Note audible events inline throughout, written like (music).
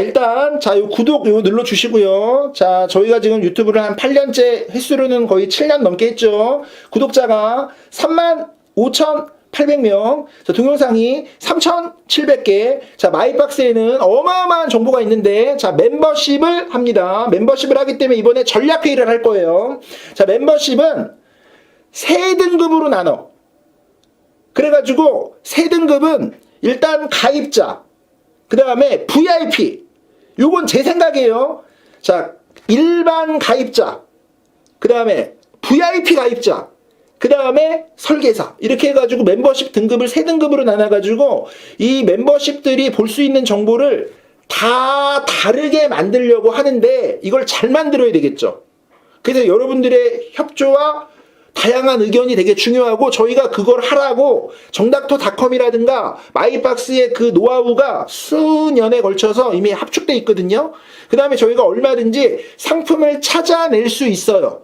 일단 자, 요 구독 요 눌러 주시고요. 자, 저희가 지금 유튜브를 한 8년째 횟수로는 거의 7년 넘게 했죠. 구독자가 3만 5,800명. 자, 동영상이 3,700개. 자, 마이박스에는 어마어마한 정보가 있는데 자, 멤버십을 합니다. 멤버십을 하기 때문에 이번에 전략 회의를 할 거예요. 자, 멤버십은 세 등급으로 나눠. 그래가지고 세 등급은 일단 가입자, 그 다음에 VIP. 요건 제 생각이에요. 자, 일반 가입자, 그 다음에 VIP 가입자, 그 다음에 설계사. 이렇게 해가지고 멤버십 등급을 세 등급으로 나눠가지고 이 멤버십들이 볼 수 있는 정보를 다 다르게 만들려고 하는데 이걸 잘 만들어야 되겠죠. 그래서 여러분들의 협조와 다양한 의견이 되게 중요하고 저희가 그걸 하라고 정닥터닷컴이라든가 마이박스의 그 노하우가 수년에 걸쳐서 이미 합축돼 있거든요. 그 다음에 저희가 얼마든지 상품을 찾아낼 수 있어요.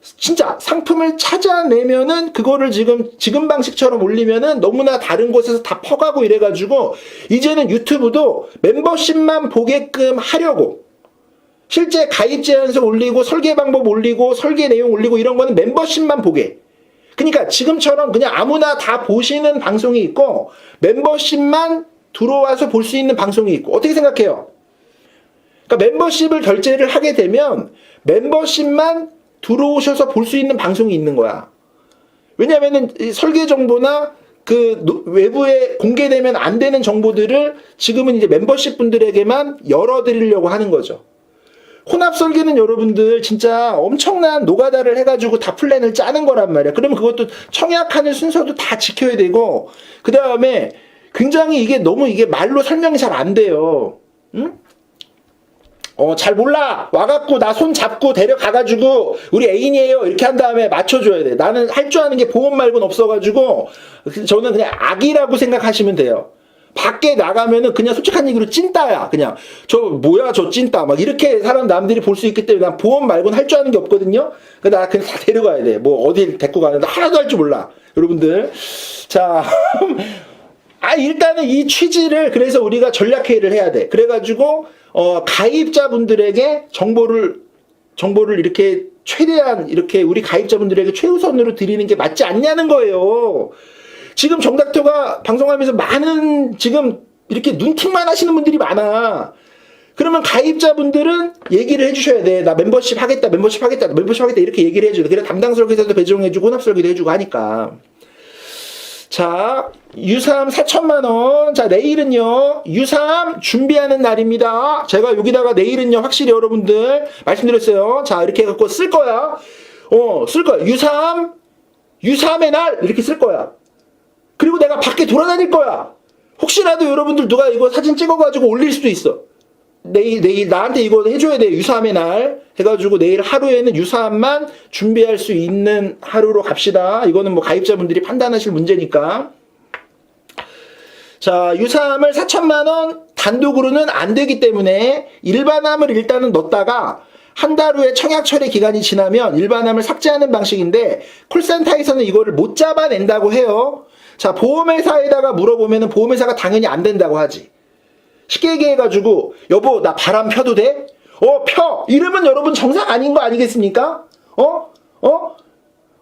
진짜 상품을 찾아내면은 그거를 지금 지금 방식처럼 올리면은 너무나 다른 곳에서 다 퍼가고 이래가지고 이제는 유튜브도 멤버십만 보게끔 하려고 실제 가입 제한서 올리고 설계 방법 올리고 설계 내용 올리고 이런 거는 멤버십만 보게. 그러니까 지금처럼 그냥 아무나 다 보시는 방송이 있고 멤버십만 들어와서 볼 수 있는 방송이 있고 어떻게 생각해요? 그러니까 멤버십을 결제를 하게 되면 멤버십만 들어오셔서 볼 수 있는 방송이 있는 거야. 왜냐면은 이 설계 정보나 그 노- 외부에 공개되면 안 되는 정보들을 지금은 이제 멤버십 분들에게만 열어드리려고 하는 거죠. 혼합 설계는 여러분들 진짜 엄청난 노가다를 해가지고 다 플랜을 짜는 거란 말이야. 그러면 그것도 청약하는 순서도 다 지켜야 되고, 그 다음에 굉장히 이게 너무 이게 말로 설명이 잘 안 돼요. 응? 어, 잘 몰라. 와갖고 나 손 잡고 데려가가지고 우리 애인이에요. 이렇게 한 다음에 맞춰줘야 돼. 나는 할 줄 아는 게 보험 말고는 없어가지고 저는 그냥 악이라고 생각하시면 돼요. 밖에 나가면은 그냥 솔직한 얘기로 찐따야. 그냥 저 뭐야 저 찐따 막 이렇게 사람 남들이 볼 수 있기 때문에 난 보험 말고는 할 줄 아는 게 없거든요. 그나 그냥 다 데려가야 돼. 뭐 어딜 데리고 가는데 하나도 할 줄 몰라. 여러분들 자. (laughs) 아 일단은 이 취지를 그래서 우리가 전략 회의를 해야 돼. 그래가지고 어 가입자분들에게 정보를 정보를 이렇게 최대한 이렇게 우리 가입자분들에게 최우선으로 드리는 게 맞지 않냐는 거예요. 지금 정닥터가 방송하면서 많은 지금 이렇게 눈팅만 하시는 분들이 많아. 그러면 가입자분들은 얘기를 해주셔야 돼. 나 멤버십 하겠다, membership 하겠다, 멤버십 하겠다 이렇게 얘기를 해줘야 돼. 그래 담당 설계사도 배정해주고 혼합 설계도 해주고 하니까. 자, U3 4천만 원. 자, 내일은요. U3 준비하는 날입니다. 제가 여기다가 내일은요. 확실히 여러분들 말씀드렸어요. 자, 이렇게 해갖고 쓸 거야. 어, 쓸 거야. U3 U3의 날 이렇게 쓸 거야. 밖에 돌아다닐 거야. 혹시라도 여러분들 누가 이거 사진 찍어가지고 올릴 수도 있어. 내일, 내일 나한테 이거 해줘야 돼. 유사함의 날. 해가지고 내일 하루에는 유사함만 준비할 수 있는 하루로 갑시다. 이거는 뭐 가입자분들이 판단하실 문제니까. 자, 유사함을 4천만원 단독으로는 안 되기 때문에 일반함을 일단은 넣었다가 한 달 후에 청약 처리 기간이 지나면 일반함을 삭제하는 방식인데 콜센터에서는 이거를 못 잡아낸다고 해요. 자, 보험회사에다가 물어보면은 보험회사가 당연히 안 된다고 하지. 쉽게 얘기해가지고 여보 나 바람 펴도 돼? 어 펴! 이러면 여러분 정상 아닌 거 아니겠습니까? 어? 어?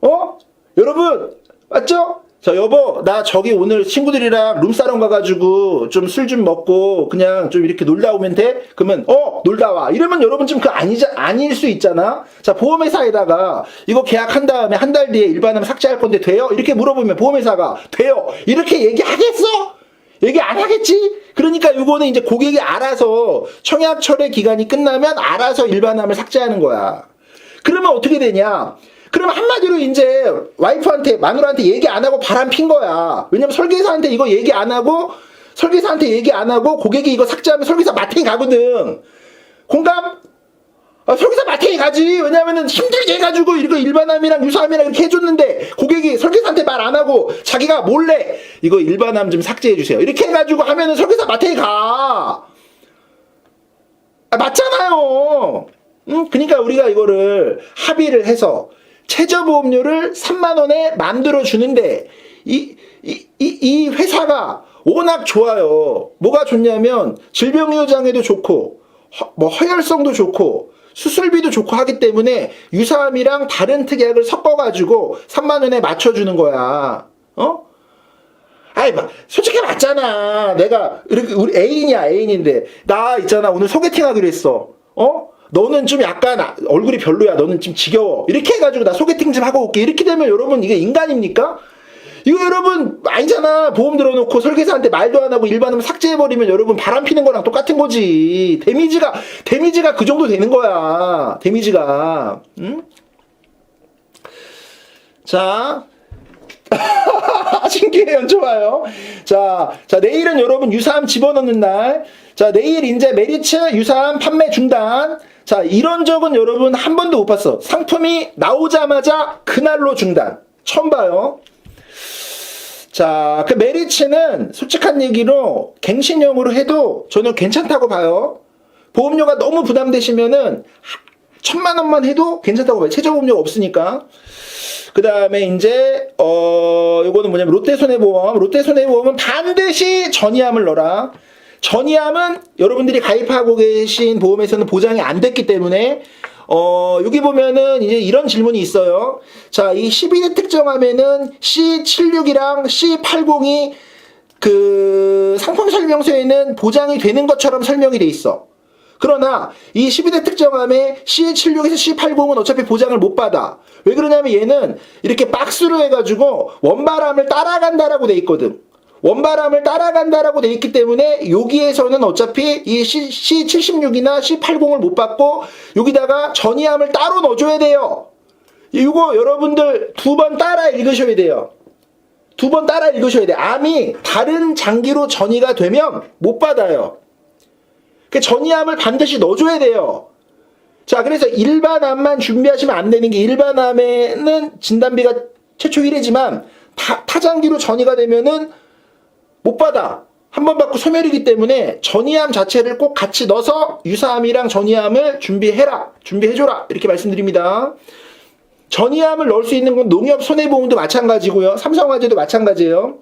어? 여러분 맞죠? 자 여보 나 저기 오늘 친구들이랑 룸사롱 가가지고 좀 술 좀 먹고 그냥 좀 이렇게 놀다 오면 돼? 그러면 어 놀다 와 이러면 여러분 좀그 아니자 아닐 수 있잖아 자 보험회사에다가 이거 계약한 다음에 한 달 뒤에 일반하면 삭제할 건데 돼요? 이렇게 물어보면 보험회사가 돼요 이렇게 얘기하겠어? 얘기 안 하겠지? 그러니까 이거는 이제 고객이 알아서 청약 철회 기간이 끝나면 알아서 일반함을 삭제하는 거야. 그러면 어떻게 되냐? 그러면 한마디로 이제 와이프한테 마누라한테 얘기 안 하고 바람 핀 거야. 왜냐면 설계사한테 이거 얘기 안 하고 설계사한테 얘기 안 하고 고객이 이거 삭제하면 설계사 마탱이 가거든. 공감? 아, 설계사 마탱이 가지. 왜냐면은 힘들게 해가지고 이거 일반함이랑 유사함이랑 이렇게 해줬는데 고객이 설계사한테 말 안 하고 자기가 몰래 이거 일반함 좀 삭제해 주세요. 이렇게 해가지고 하면은 설계사 마탱이 가. 아, 맞잖아요. 응? 그러니까 우리가 이거를 합의를 해서 최저보험료를 3만 원에 만들어 주는데 이, 이, 이, 이 회사가 워낙 좋아요. 뭐가 좋냐면 질병유장에도 좋고 허, 뭐 허혈성도 좋고 수술비도 좋고 하기 때문에 유사암이랑 다른 특약을 섞어가지고 3만 원에 맞춰주는 거야. 어? 아이, 막, 솔직히 맞잖아. 내가, 이렇게, 우리 애인이야, 애인인데. 나 있잖아, 오늘 소개팅 하기로 했어. 어? 너는 좀 약간 아- 얼굴이 별로야. 너는 좀 지겨워. 이렇게 해가지고 나 소개팅 좀 하고 올게. 이렇게 되면 여러분, 이게 인간입니까? 이거 여러분, 아니잖아. 보험 들어놓고 설계사한테 말도 안 하고 일반음 삭제해버리면 여러분 바람 피는 거랑 똑같은 거지. 데미지가, 데미지가 그 정도 되는 거야. 데미지가. 응? 자, (laughs) 신기해요. 좋아요. 자, 자, 내일은 여러분 유사암 집어넣는 날. 자, 내일 이제 메리츠 유사암 판매 중단. 자, 이런 적은 여러분 한 번도 못 봤어. 상품이 나오자마자 그날로 중단. 처음 봐요. 자, 그 메리츠는 솔직한 얘기로 갱신형으로 해도 저는 괜찮다고 봐요. 보험료가 너무 부담되시면은 하- 천만 원만 해도 괜찮다고 봐요. 최저 보험료가 없으니까. 그 다음에 이제 어 요거는 뭐냐면 롯데손해보험 롯데손해보험은 반드시 전이암을 넣어라 전이암은 여러분들이 가입하고 계신 보험에서는 보장이 안 됐기 때문에 어 여기 보면은 이제 이런 질문이 있어요 자 이 12대 특정암에는 C76이랑 C80이 그 상품 설명서에는 보장이 되는 것처럼 설명이 돼 있어 그러나 이 12대 특정함의 C76에서 C80은 어차피 보장을 못 받아. 왜 그러냐면 얘는 이렇게 박스로 해가지고 원바람을 따라간다라고 돼 있거든. 원바람을 따라간다라고 돼 있기 때문에 여기에서는 어차피 이 C, C76이나 C80을 못 받고 여기다가 전이함을 따로 넣어줘야 돼요. 이거 여러분들 두 번 따라 읽으셔야 돼요. 두 번 따라 읽으셔야 돼. 암이 다른 장기로 전이가 되면 못 받아요. 그 전이암을 반드시 넣어줘야 돼요. 자, 그래서 일반 암만 준비하시면 안 되는 게 일반 암에는 진단비가 최초 1회지만 타, 타장기로 전이가 되면은 못 받아. 한 번 받고 소멸이기 때문에 전이암 자체를 꼭 같이 넣어서 유사암이랑 전이암을 준비해라. 준비해줘라. 이렇게 말씀드립니다. 전이암을 넣을 수 있는 건 농협 손해보험도 마찬가지고요. 삼성화재도 마찬가지예요.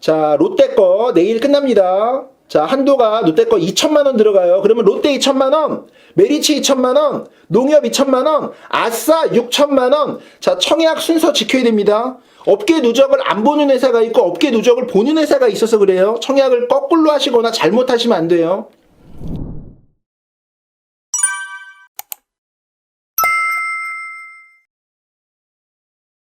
자, 롯데 거 내일 끝납니다. 자, 한도가 롯데 거 2천만 원 들어가요. 그러면 롯데 2천만 원, 메리츠 2천만 원, 농협 2천만 원, 아싸 6천만 원. 자, 청약 순서 지켜야 됩니다. 업계 누적을 안 보는 회사가 있고 업계 누적을 보는 회사가 있어서 그래요. 청약을 거꾸로 하시거나 잘못하시면 안 돼요.